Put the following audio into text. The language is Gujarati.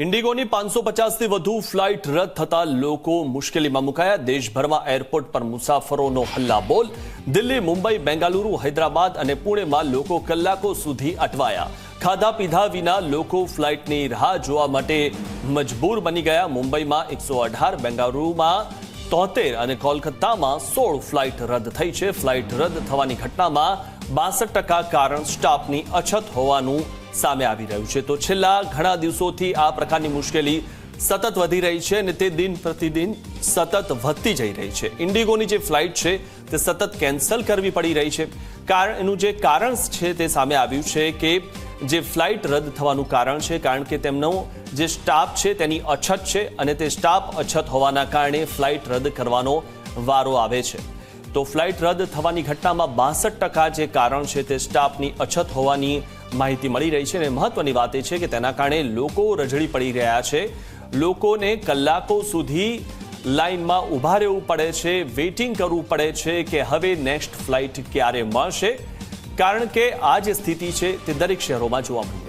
ઇન્ડિગોની પાંચસો પચાસથી વધુ ફ્લાઇટ રદ થતા લોકો મુશ્કેલીમાં મુકાયા. દેશભરમાં એરપોર્ટ પર મુસાફરોનો હલ્લાબોલ. દિલ્હી, મુંબઈ, બેંગાલુરુ, હૈદરાબાદ અને પુણેમાં લોકો કલાકો સુધી અટવાયા. ખાધા પીધા વિના લોકો ફ્લાઇટની રાહ જોવા માટે મજબૂર બની ગયા. મુંબઈમાં એકસો અઢાર, બેંગાલુરુમાં તોતેર અને કોલકાતામાં સોળ ફ્લાઇટ રદ થઈ છે. ફ્લાઇટ રદ થવાની ઘટનામાં બાસઠ ટકા કારણ સ્ટાફની અછત હોવાનું સામે આવી રહ્યું છે. તો છેલ્લા ઘણા દિવસોથી આ પ્રકારની મુશ્કેલી સતત વધી રહી છે અને તે દિન પ્રતિદિન સતત વધતી જઈ રહી છે. ઇન્ડિગોની જે ફ્લાઇટ છે તે સતત કેન્સલ કરવી પડી રહી છે. કારણ એનું જે કારણ છે તે સામે આવ્યું છે કે જે ફ્લાઇટ રદ થવાનું કારણ છે, કારણ કે તેમનો જે સ્ટાફ છે તેની અછત છે અને તે સ્ટાફ અછત હોવાના કારણે ફ્લાઇટ રદ કરવાનો વારો આવે છે. તો ફ્લાઇટ રદ થવાની ઘટનામાં બાસઠ ટકા જે કારણ છે તે સ્ટાફની અછત હોવાની માહિતી મળી રહી છે અને મહત્વની વાત એ છે કે તેના કારણે લોકો રજળી પડી રહ્યા છે. લોકોને કલાકો સુધી લાઇનમાં ઊભા રહેવું પડે છે, વેઇટિંગ કરવું પડે છે કે હવે નેક્સ્ટ ફ્લાઇટ ક્યારે મળશે. કારણ કે આ જે સ્થિતિ છે તે દરેક શહેરોમાં જોવા મળી